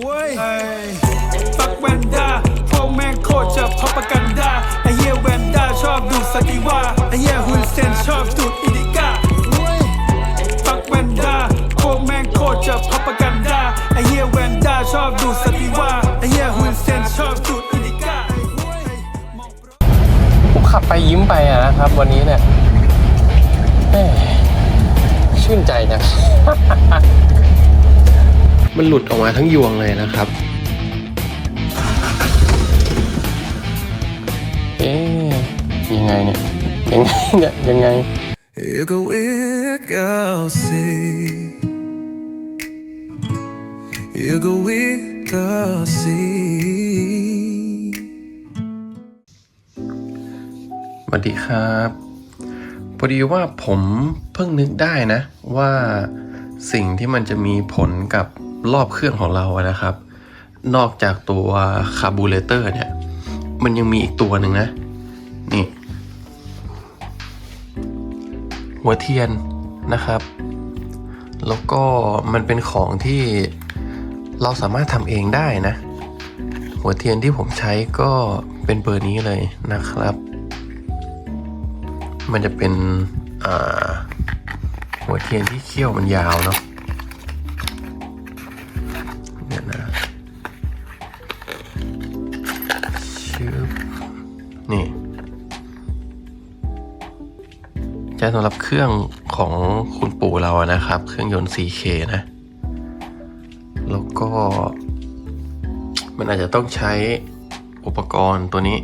เว้ยฟักแวนด้าพวกแม่งโคตรจะพับประกันด้าไอเหี้ยแวนด้าชอบดูสติว่าไอเหี้ยฮุนเซนชอบดูดอิดิก้าฟักแวนด้าพวกแม่งโคตรจะพับประกันด้าไอเหี้ยแวนด้าชอบดูสติว่าไอเหี้ยฮุนเซนชอบดูดอิดิก้าผมขับไปยิ้มไปอะนะครับ วันนี้เนี่ยแหม่ชื่นใจจัง มันหลุดออกมาทั้งยวงเลยนะครับ เอ๊ะยังไงเนี่ย ยังไงเนี่ยยังไง You go weak, I'll see. You go weak, I'll see. สวัสดีครับ พอดีว่าผมเพิ่งนึกได้นะ ว่าสิ่งที่มันจะมีผลกับ รอบเครื่องของเรานะครับ นอกจากตัวคาร์บูเรเตอร์เนี่ย มันยังมีอีกตัวหนึ่งนะ นี่ หัวเทียนนะครับ แล้วก็มันเป็นของที่เราสามารถทำเองได้นะ หัวเทียนที่ผมใช้ก็เป็นเบอร์นี้เลยนะครับ มันจะเป็นหัวเทียนที่เขี้ยวมันยาวเนาะ เครื่องของคุณปู่เราอะนะครับ เครื่องยนต์ 4K นะ แล้วก็ มันอาจจะต้องใช้อุปกรณ์ตัวนี้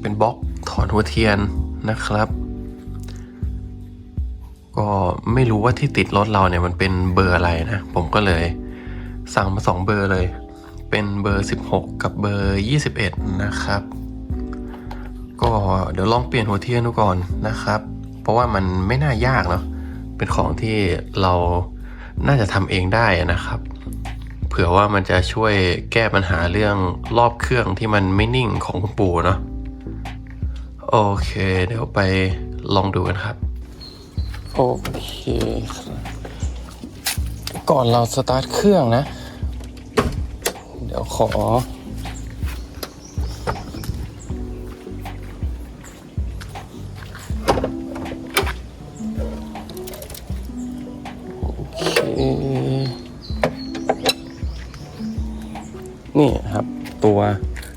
เป็นบล็อกถอนหัวเทียนนะครับ ก็ไม่รู้ว่าที่ติดรถเราเนี่ยมันเป็นเบอร์อะไรนะ ผมก็เลยสั่งมาสองเบอร์เลย เป็นเบอร์ 16 กับเบอร์ 21 นะครับ ก็เดี๋ยวลองเปลี่ยนหัวเทียนดูก่อนนะครับ เพราะว่ามันไม่น่ายากเนาะเป็นของที่เราน่าจะทำเองได้นะครับ เผื่อว่ามันจะช่วยแก้ปัญหาเรื่องรอบเครื่องที่มันไม่นิ่งของคุณปู่เนาะโอเค เดี๋ยวไปลองดูกันครับ โอเค ก่อนเราสตาร์ทเครื่องนะ เดี๋ยวขอโอ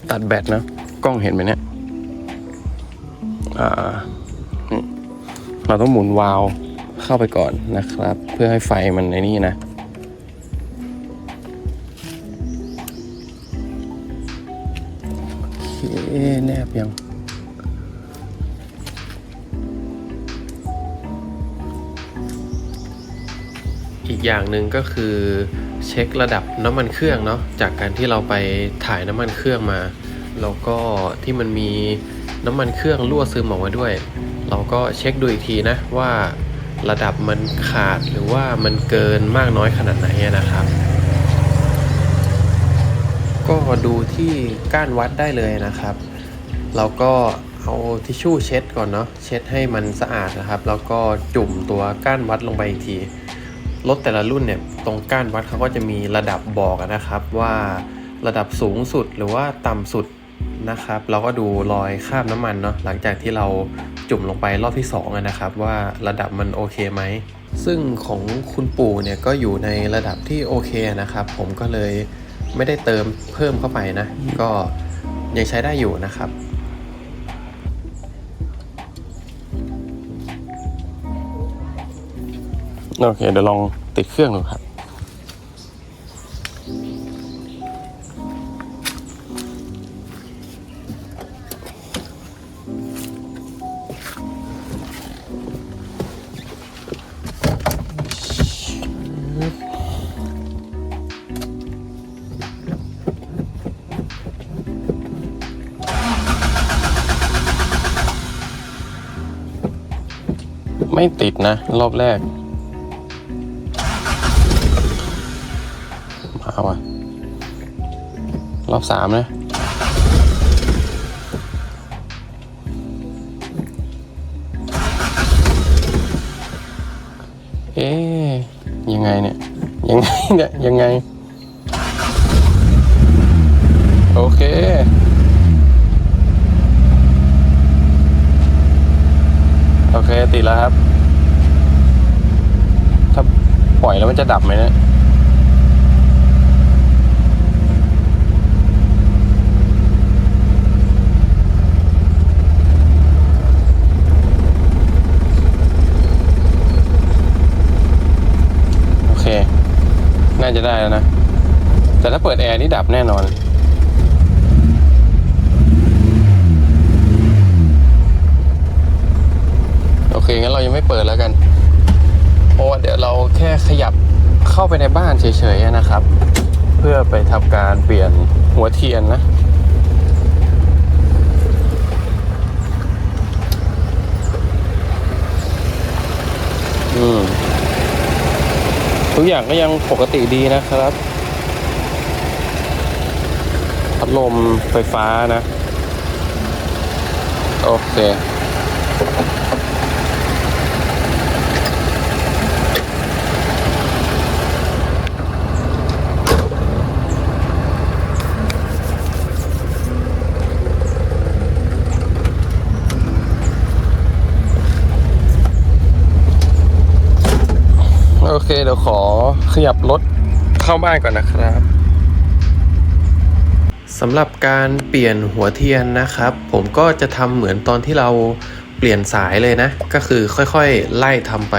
ตัดแบตนะกล้องเห็นไหมเนี่ยเราต้องหมุนวาล์วเข้าไปก่อนนะครับ เพื่อให้ไฟมันในนี่นะโอเคแนบยังอีกอย่างหนึ่งก็คือ เช็คระดับน้ำมันเครื่องเนาะจากการที่เราไปถ่ายน้ำมันเครื่องมาแล้วก็ที่มันมีน้ำมันเครื่องรั่วซึมออกมาด้วย เราก็เช็คดูอีกทีนะว่าระดับมันขาดหรือว่ามันเกินมากน้อยขนาดไหนนะครับ ก็ดูที่ก้านวัดได้เลยนะครับ เราก็เอาทิชชู่เช็ดก่อนเนาะเช็ดให้มันสะอาดนะครับ แล้วก็จุ่มตัวก้านวัดลงไปอีกที รถแต่ละรุ่นเนี่ยตรงก้านวัดเขาก็จะมีระดับบอกนะครับว่าระดับสูงสุดหรือว่าต่ำสุดนะครับ เราก็ดูรอยคราบน้ำมันเนาะหลังจากที่เราจุ่มลงไปรอบที่2อะนะครับ ว่าระดับมันโอเคไหมซึ่งของคุณปู่เนี่ยก็อยู่ในระดับที่โอเคนะครับ ผมก็เลยไม่ได้เติมเพิ่มเข้าไปนะ ก็ยังใช้ได้อยู่นะครับ โอเค เดี๋ยวลองติดเครื่องดูครับ ไม่ติดนะ รอบแรก มาว่ะรอบสามนะเอ๊ะยังไงเนี่ย ยังไงเนี่ย ยังไง โอเคโอเคติดแล้วครับ ถ้าปล่อยแล้วมันจะดับไหมเนี่ย โอเค น่าจะได้แล้วนะ แต่ถ้าเปิดแอร์นี่ดับแน่นอน โอเค งั้นเรายังไม่เปิดแล้วกัน เพราะว่าเดี๋ยวเราแค่ขยับเข้าไปในบ้านเฉยๆนะครับ เพื่อไปทำการเปลี่ยนหัวเทียนนะอืม ทุกอย่างก็ยังปกติดีนะครับ พัดลมไฟฟ้านะ โอเค เคเดี๋ยวขอขยับรถเข้าบ้านก่อนนะครับสำหรับการเปลี่ยนหัวเทียนนะครับ ผมก็จะทำเหมือนตอนที่เราเปลี่ยนสายเลยนะ ก็คือค่อยๆ ไล่ทำไป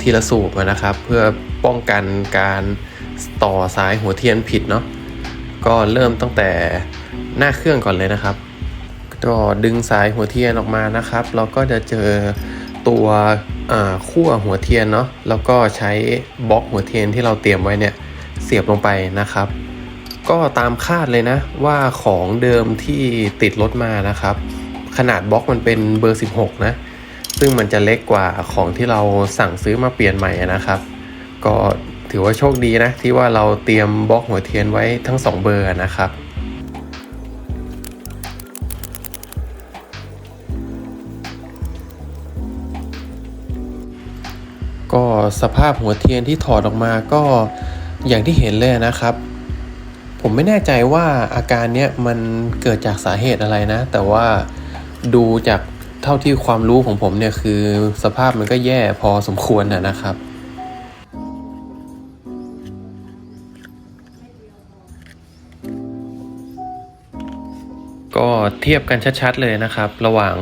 ทีละสูบนะครับ เพื่อป้องกันการต่อสายหัวเทียนผิดเนาะก็เริ่มตั้งแต่หน้าเครื่องก่อนเลยนะครับ ก็ดึงสายหัวเทียนออกมานะครับ เราก็จะเจอ ตัวขั้วหัวเทียนเนาะแล้วก็ใช้บล็อกหัวเทียนที่เราเตรียมไว้เนี่ยเสียบลงไปนะครับ ก็ตามคาดเลยนะว่าของเดิมที่ติดรถมานะครับ ขนาดบล็อกมันเป็นเบอร์ 16 นะ ซึ่งมันจะเล็กกว่าของที่เราสั่งซื้อมาเปลี่ยนใหม่นะครับ ก็ถือว่าโชคดีนะที่ว่าเราเตรียมบล็อกหัวเทียนไว้ทั้ง 2 เบอร์นะครับ ก็สภาพหัวเทียนที่ถอดออกมาก็อย่างที่เห็นเลยนะครับ ผมไม่แน่ใจว่าอาการเนี้ยมันเกิดจากสาเหตุอะไรนะ แต่ว่าดูจากเท่าที่ความรู้ของผมเนี่ยคือสภาพมันก็แย่พอสมควรนะครับก็เทียบกันชัดๆเลยนะครับ ระหว่าง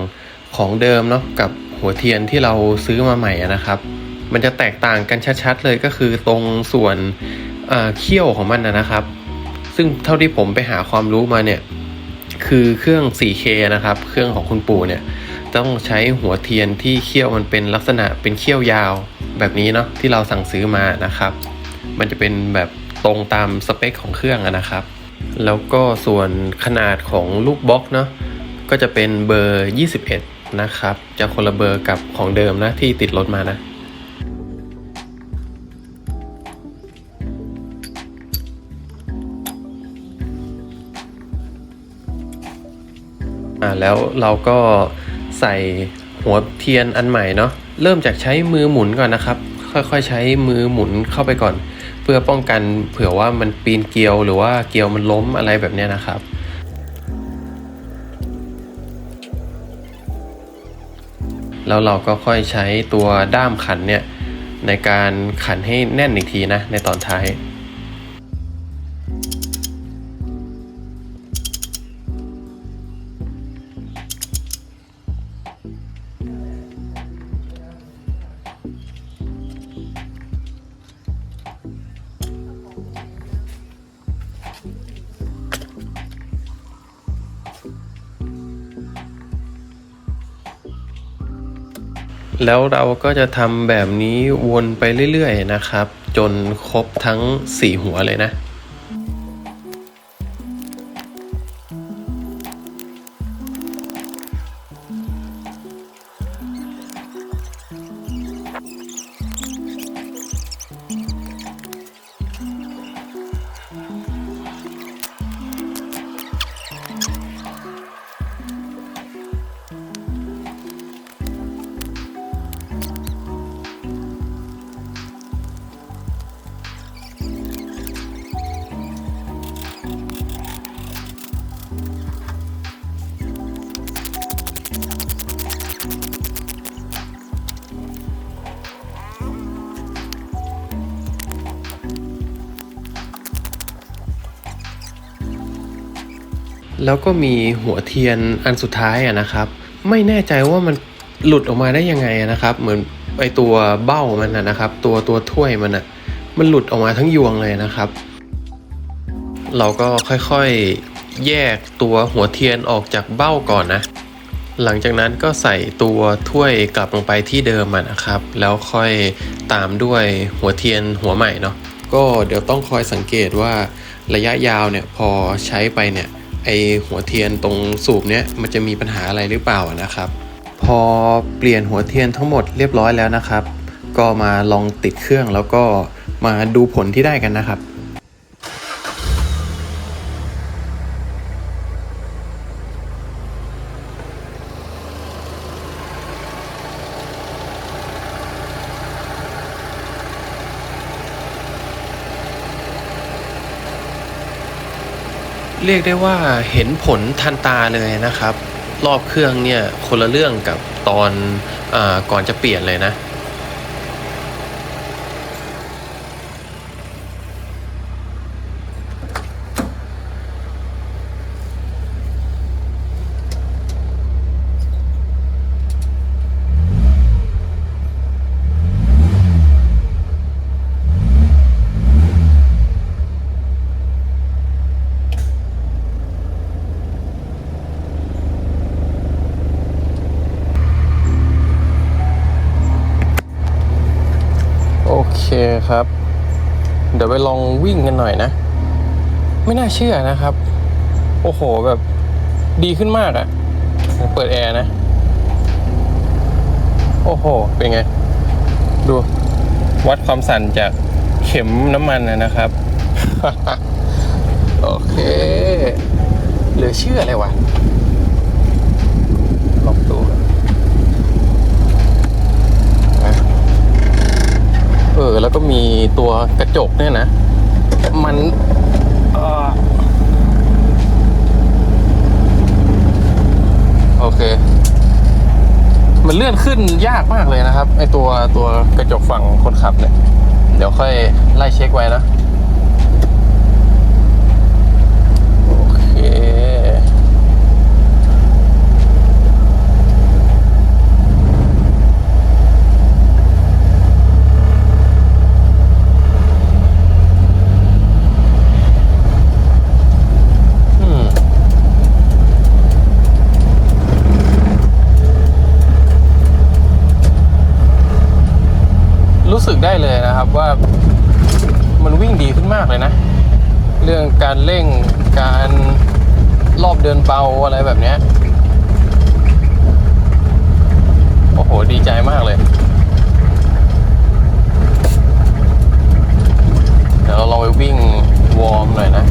ของเดิมเนาะกับหัวเทียนที่เราซื้อมาใหม่นะครับ มันจะแตกต่างกันชัดๆเลยก็คือตรงส่วนอ่าเขี้ยวของมันนะครับ ซึ่งเท่าที่ผมไปหาความรู้มาเนี่ยคือเครื่อง 4K นะครับ เครื่องของคุณปู่เนี่ยต้องใช้หัวเทียนที่เขี้ยวมันเป็นลักษณะเป็นเขี้ยวยาวแบบนี้เนาะที่เราสั่งซื้อมานะครับ มันจะเป็นแบบตรงตามสเปคของเครื่องนะครับ แล้วก็ส่วนขนาดของลูกบล็อกเนาะก็จะเป็นเบอร์ 21 นะครับ จะคนละเบอร์กับของเดิมนะที่ติดรถมานะ อ่าแล้วเราก็ใส่หัวเทียนอันใหม่เนาะเริ่มจากใช้มือหมุนก่อนนะครับ ค่อยๆใช้มือหมุนเข้าไปก่อน เพื่อป้องกันเผื่อว่ามันปีนเกลียวหรือว่าเกลียวมันล้มอะไรแบบเนี้ยนะครับแล้วเราก็ค่อยใช้ตัวด้ามขันเนี่ยในการขันให้แน่นอีกทีนะในตอนท้าย แล้วเราก็จะทำแบบนี้วนไปเรื่อยๆนะครับ จนครบทั้ง 4 หัวเลยนะ แล้วก็มีหัวเทียนอันสุดท้ายอะนะครับ ไม่แน่ใจว่ามันหลุดออกมาได้ยังไงอะนะครับ เหมือนไอตัวเบ้ามันนะครับ ตัวตัวถ้วยมันอะมันหลุดออกมาทั้งยวงเลยนะครับ เราก็ค่อยๆแยกตัวหัวเทียนออกจากเบ้าก่อนนะ หลังจากนั้นก็ใส่ตัวถ้วยกลับลงไปที่เดิมอะนะครับ แล้วค่อยตามด้วยหัวเทียนหัวใหม่เนาะก็เดี๋ยวต้องคอยสังเกตว่าระยะยาวเนี่ยพอใช้ไปเนี่ย ไอหัวเทียนตรงสูบเนี้ยมันจะมีปัญหาอะไรหรือเปล่านะครับ พอเปลี่ยนหัวเทียนทั้งหมดเรียบร้อยแล้วนะครับ ก็มาลองติดเครื่องแล้วก็มาดูผลที่ได้กันนะครับ เรียกได้ว่าเห็นผลทันตาเลยนะครับ รอบเครื่องเนี่ยคนละเรื่องกับตอนอก่อนจะเปลี่ยนเลยนะ คครับ เดี๋ยวไปลองวิ่งกันหน่อยนะ ไม่น่าเชื่อนะครับ โอ้โหแบบดีขึ้นมากอะ่ะ เปิดแอร์นะ โอ้โห เป็นไง ดู วัดความสั่นจากเข็มน้ำมันนะครับ โอเค เหลือเชื่อเลยวะองดูกันนะ เออแล้วก็มีตัวกระจกเนี่ยนะ มันโอเค มันเลื่อนขึ้นยากมากเลยนะครับ ไอตัวตัวกระจกฝั่งคนขับเนี่ย เดี๋ยวค่อยไล่เช็คไว้นะ รู้สึกได้เลยนะครับว่ามันวิ่งดีขึ้นมากเลยนะ เรื่องการเร่งการรอบเดินเบาอะไรแบบนี้โอ้โห ดีใจมากเลย เดี๋ยวเราลองไปวิ่งวอร์มหน่อยนะ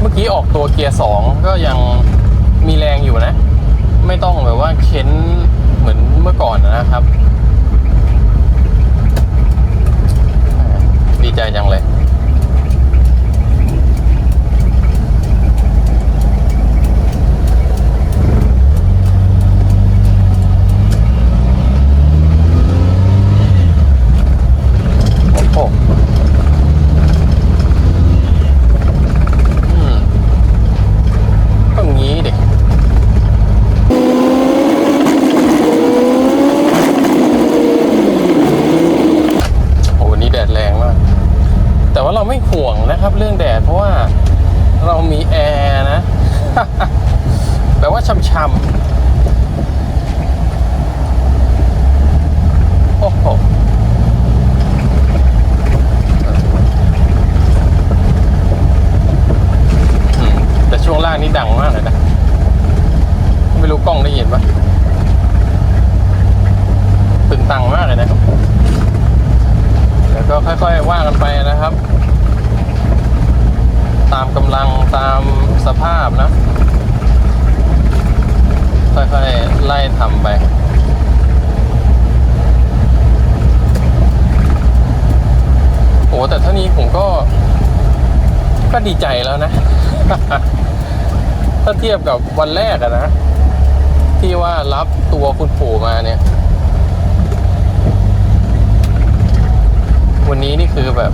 เมื่อกี้ออก ตัวเกียร์สองก็ยังมีแรงอยู่นะ ไม่ต้องแบบว่าเข็นเหมือนเมื่อก่อนนะครับ ดีใจจังเลย โอ้โหอืมก็งี้ดิ โอ้วันนี้แดดแรงมาก แต่ว่าเราไม่ห่วงนะครับ เรื่องแดดเพราะว่าเรามีแอร์นะ แปลว่าช่ำๆโอ้โห อืมแต่ช่วงล่างนี่ดังมากเลยนะ ไม่รู้กล้องได้ยินปะ ตังมากเลยนะครับแล้วก็ค่อยๆว่ากันไปนะครับ ตามกำลังตามสภาพนะ ค่อยๆไล่ทำไปโอ้แต่ท่านี้ผมก็ ก็ดีใจแล้วนะ ถ้าเทียบกับวันแรกอะนะ ที่ว่ารับตัวคุณปู่มาเนี่ย วันนี้นี่คือแบบ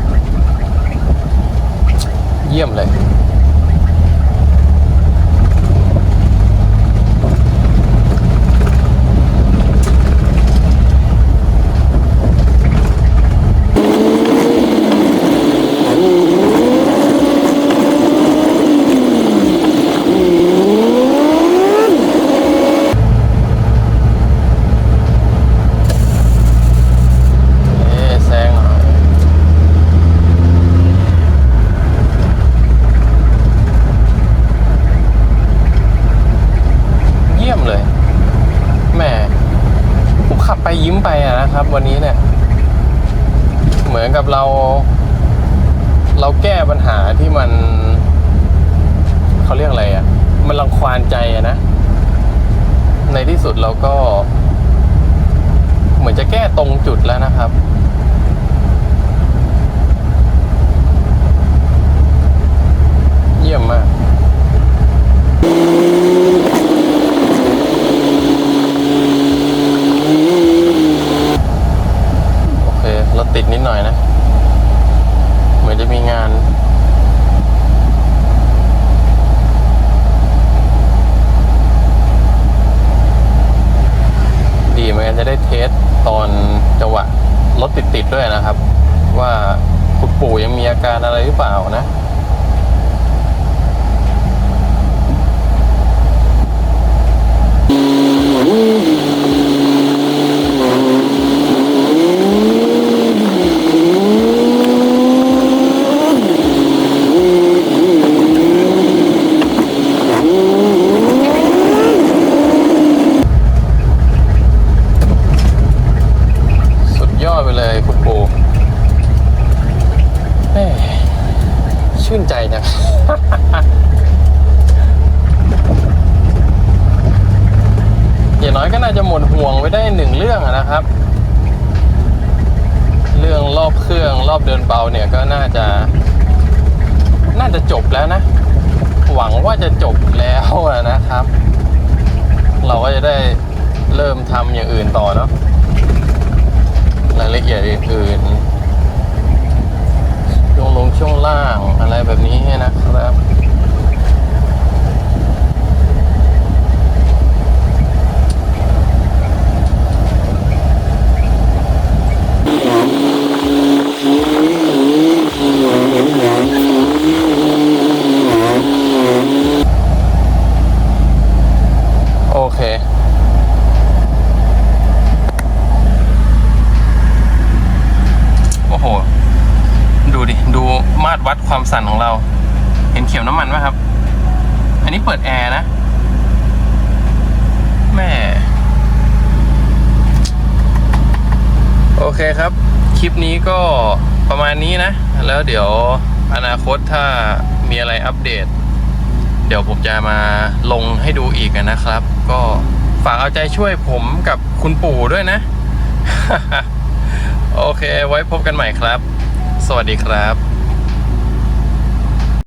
เยี่ยมเลย เอ๊ะแซงหน่อยเยี่ยมเลยแหม่ผมขับไปยิ้มไปอะนะครับ วันนี้เนี่ย เหมือนกับเรา เราแก้ปัญหาที่มันเขาเรียกอะไรอะมันรังควานใจอะนะ ในที่สุดเราก็ เหมือนจะแก้ตรงจุดแล้วนะครับเยี่ยมมาก โอเค รถติดนิดหน่อยนะ เหมือนจะมีงาน ดีเหมือนกันจะได้เทสตอนจังหวะรถ ติดๆด้วยนะครับ ว่าคุณปู่ยังมีอาการอะไรหรือเปล่านะ สุดยอดไปเลยคุณปู่แม่ชื่นใจจัง อย่างน้อยก็น่าจะหมดห่วงไว้ได้หนึ่งเรื่องอะนะครับ เรื่องรอบเครื่องรอบเดินเบาเนี่ยก็น่าจะ น่าจะจบแล้วนะ หวังว่าจะจบแล้วอะนะครับ เราก็จะได้เริ่มทำอย่างอื่นต่อเนาะ รายละเอียดอื่นๆช่วงลงช่วงล่างอะไรแบบนี้นะครับ โอเค โอ้โห ดูดิ ดูมาตร วัดความสั่นของเรา เห็นเขียวน้ำมันไหมครับ อันนี้เปิดแอร์นะแม่โอเคครับ คลิปนี้ก็ประมาณนี้นะ แล้วเดี๋ยวอนาคตถ้ามีอะไรอัปเดต เดี๋ยวผมจะมาลงให้ดูอีกนะครับ ก็ฝากเอาใจช่วยผมกับคุณปู่ด้วยนะ โอเค ไว้พบกันใหม่ครับ สวัสดีครับ